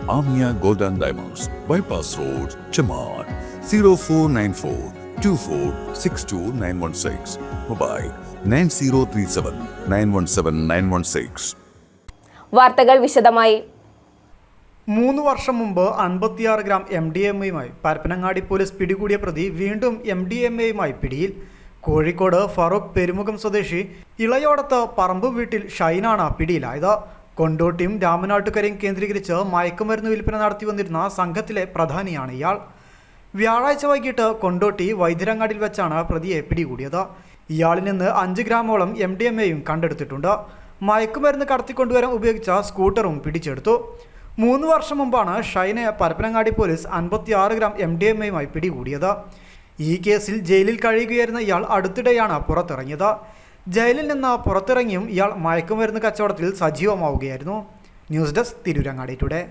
Redefining four six two nine Amia six mobile Diamonds. Bypass Road, seven 0494 2462916. Mobile 9037 917 916. വാർത്തകൾ വിശദമായി മൂന്ന് വർഷം മുമ്പ് അൻപത്തിയാറ് ഗ്രാം എം ഡി എം എയുമായി പരപ്പനങ്ങാടി പോലീസ് പിടികൂടിയ പ്രതി വീണ്ടും എം ഡി എം എയുമായി പിടിയിൽ കോഴിക്കോട് ഫറൂഖ് പെരുമുഖം സ്വദേശി ഇളയോടത്ത് പറമ്പ് വീട്ടിൽ ഷൈനാണ് പിടിയിലായത് കൊണ്ടോട്ടിയും രാമനാട്ടുകരയും കേന്ദ്രീകരിച്ച് മയക്കുമരുന്ന് വിൽപ്പന നടത്തി വന്നിരുന്ന സംഘത്തിലെ പ്രധാനിയാണ് ഇയാൾ. വ്യാഴാഴ്ച വൈകിട്ട് കൊണ്ടോട്ടി വൈദ്യരങ്ങാടിൽ വെച്ചാണ് പ്രതിയെ പിടികൂടിയത്. ഇയാളിൽ നിന്ന് അഞ്ച് ഗ്രാമോളം എം ഡി എം എയും കണ്ടെടുത്തിട്ടുണ്ട്. മയക്കുമരുന്ന് കടത്തിക്കൊണ്ടുവരാൻ ഉപയോഗിച്ച സ്കൂട്ടറും പിടിച്ചെടുത്തു. മൂന്ന് വർഷം മുമ്പാണ് ഷൈനെ പരപ്പനങ്ങാടി പോലീസ് അൻപത്തിയാറ് ഗ്രാം എം ഡി എം എയുമായി പിടികൂടിയത്. ഈ കേസിൽ ജയിലിൽ കഴിയുകയായിരുന്ന ഇയാൾ അടുത്തിടെയാണ് പുറത്തിറങ്ങിയത്. ജയിലിൽ നിന്ന് പുറത്തിറങ്ങിയും ഇയാൾ മയക്കുമരുന്ന് കച്ചവടത്തിൽ സജീവമാവുകയായിരുന്നു. News desk Tirurangadi today.